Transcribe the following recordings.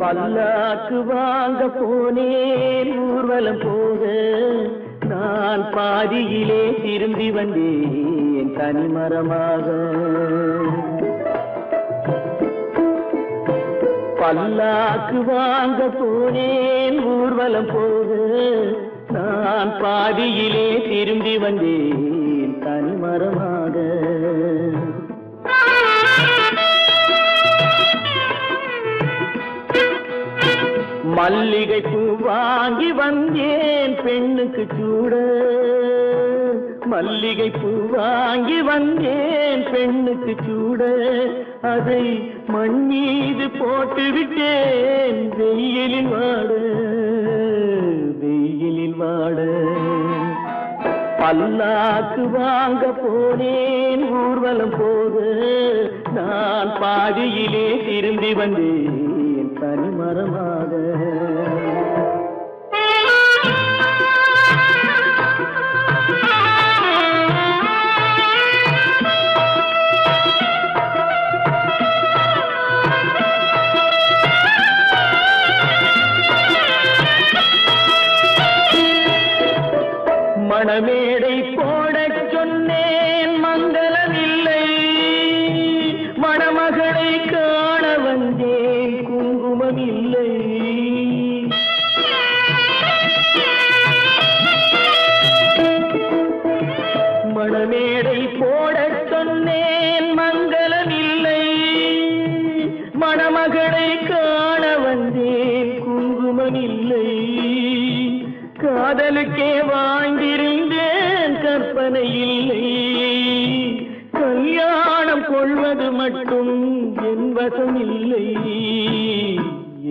பல்லாக்கு வாங்க போனேன் ஊர்வலம் போக. நான் பாதியிலே திரும்பி வந்தேன் தனிமரமாக பல்லாக்கு வாங்க போனேன் ஊர்வலம் போக. நான் பாதியிலே திரும்பி வந்தேன் தனிமரம் மல்லிகை பூ வாங்கி வந்தேன் பெண்ணுக்கு சூட. மல்லிகை பூ வாங்கி வந்தேன் பெண்ணுக்கு சூட. அதை மண் மீது போட்டு விட்டேன் வெயிலில் வாட வெயிலில் வாட. பல்லாக்கு வாங்க போனேன் ஊர்வலம் போக நான் பாதியிலே திரும்பி வந்தேன். தனிமரமாக மணமேடை காதலுக்கே வாழ்ந்திருந்தேன் கற்பனை இல்லை. கல்யாணம் கொள்வது மட்டும் என் வசம் இல்லை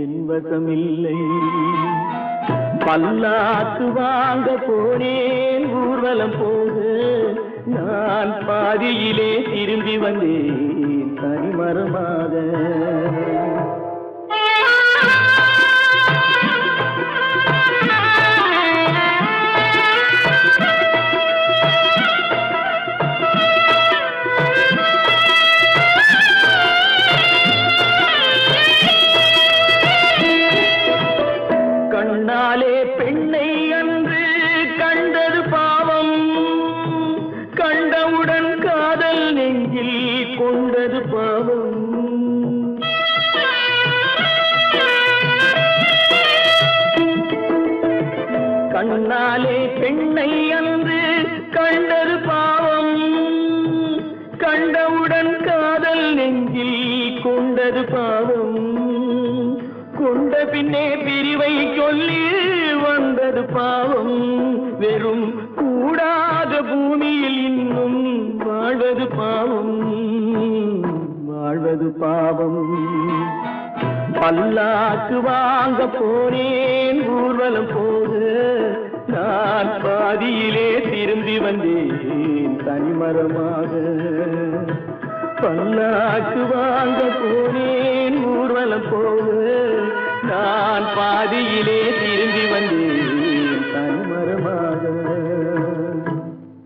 என் வசம் இல்லை பல்லாக்கு வாங்க போனேன் ஊர்வலம் போக. நான் பாதியிலே திரும்பி வந்தேன் தனிமரமாக. கொண்டது பாவம் கண்ணாலே பெண்ணை அன்று கண்டது பாவம். கண்டவுடன் காதல் நெஞ்சில் கொண்டது பாவம். கொண்ட பின்னே பிரிவை சொல்லி வந்தது பாவம். வெறும் கூடாத பூமியில் இன்னும் வாழ்வது பாவம். வாழ்வது பாவம். பல்லாக்கு வாங்க போனேன் ஊர்வலம் போது நான் பாதியிலே திரும்பி வந்தேன் தனிமரமாக. பல்லாக்கு வாங்க போனேன் ஊர்வலம் போது நான் பாதியிலே திரும்பி வந்தேன்.